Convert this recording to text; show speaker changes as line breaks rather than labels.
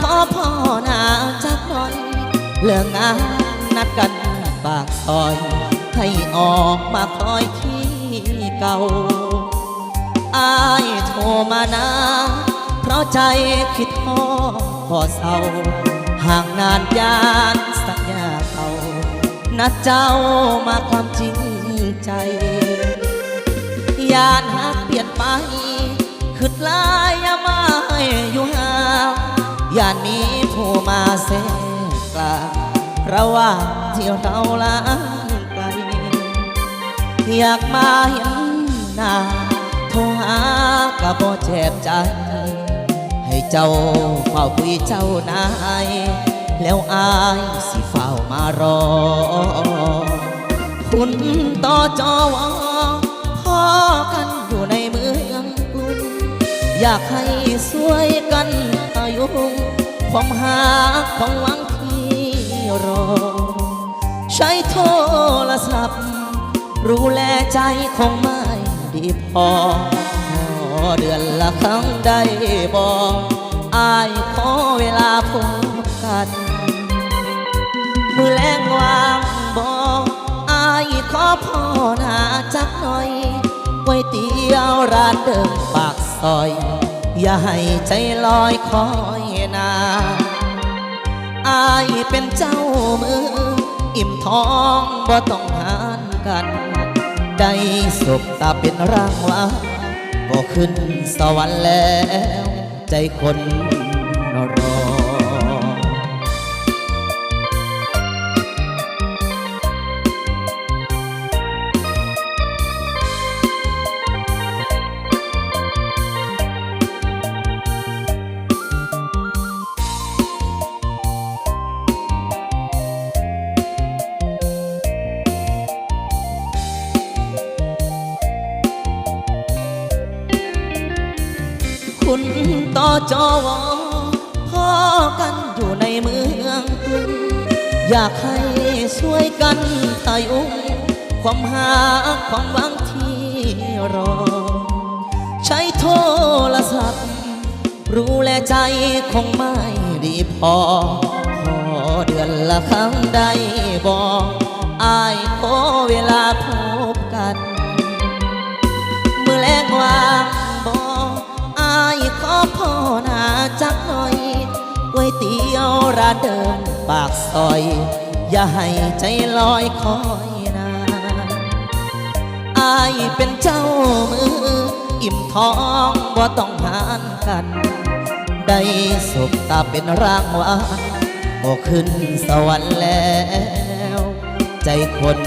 ขอพ่อนาจักหน่อยเรื่องานนัดกันปากซอย ให้ออกมาคอยที่เก่าอายโทรมานะ เพราะใจคิดทอพอเศร้าห่างนานยานสัญญาเขานัดเจ้ามาความจริงใจยานหักเปลี่ยนไปคืดลา ระหว่างที่เราล้างไกลอยากมาเห็นหน้าโทรหาก็บ่เจ็บใจ ให้เจ้าเฝ้าคุยเจ้านาย แล้วอายสิเฝ้ามารอ คุณต่อจอวอพ่อกันอยู่ในเมืองกรุงอยากให้สวยกันอายุความหาความหวัง รอ ใช้โทรศัพท์ รู้แลใจคงไม่ดีพอขอเดือนละครั้งได้บอกอายขอเวลาพบกันมือแรงวางบอกอายขอพ่อหนาจักหน่อยก๋วยเตี๋ยวร้านเดิมปากซอย อย่าให้ใจลอยคอยนาน อายเป็นเจ้ามือ อิ่มท้องบ่ต้องหานกัน ได้สบตาเป็นรางวัลบ่ขึ้นสวรรค์แล้ว ใจคนรอ คุณต่อจอวอพ่อกันอยู่ในเมืองกรุงอยากให้ช่วยกันตายุงความหาความหวังที่รอ ใช้โทรศัพท์ รู้แลใจคงไม่ดีพอ ขอเดือนละครั้งได้บอกอายขอเวลาพบกัน เมื่อแรงวาง เดินปากซอย อย่าให้ใจลอยคอยนานอายเป็นเจ้ามือ อิ่มท้องบ่ต้องหานกัน ได้สบตาเป็นร่างวัลก็ขึ้นสวรรค์แล้ว ใจคน